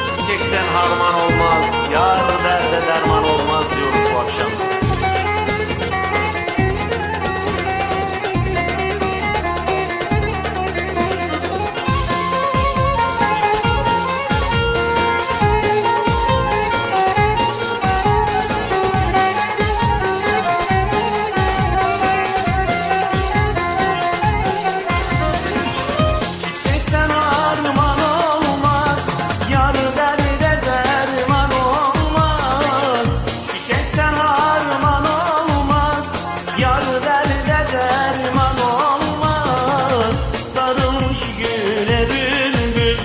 Çiçekten harman olmaz, yar Yar derde derman olmaz. Darılmış güle bülbül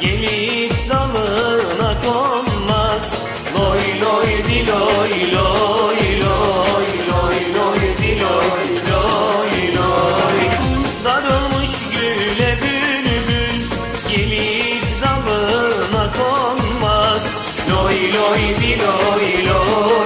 Gelip dalına konmaz. Loy loy di loy loy loy loy loy di loy loy Darılmış güle bülbül Gelip dalına konmaz. Loy loy loy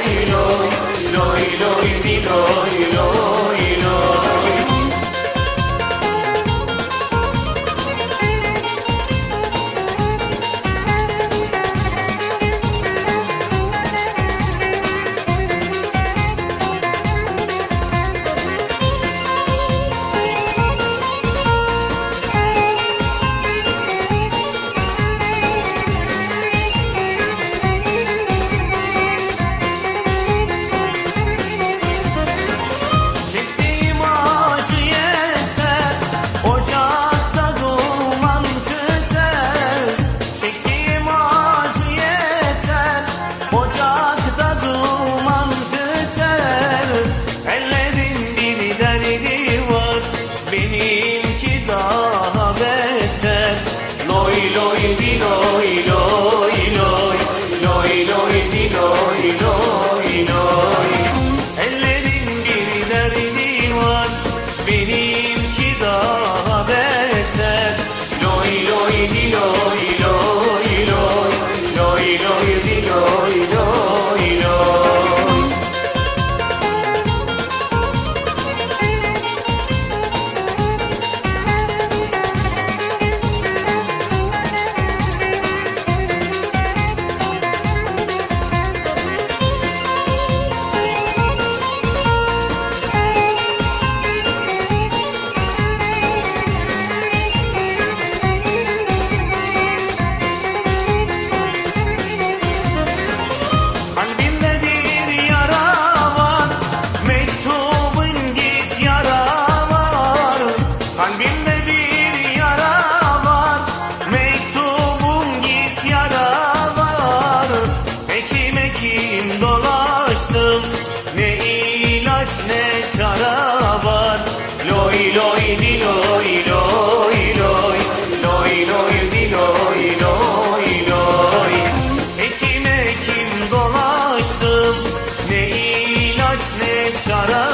Ellerin bir derdi var Benimki Kalbimde bir yara var. Mektubun git yara var. Hekim hekim dolaştım. Ne ilaç ne çara var. Loy loy di loy loy loy. Loy loy di loy loy Hekim hekim dolaştım. Ne ilaç ne çara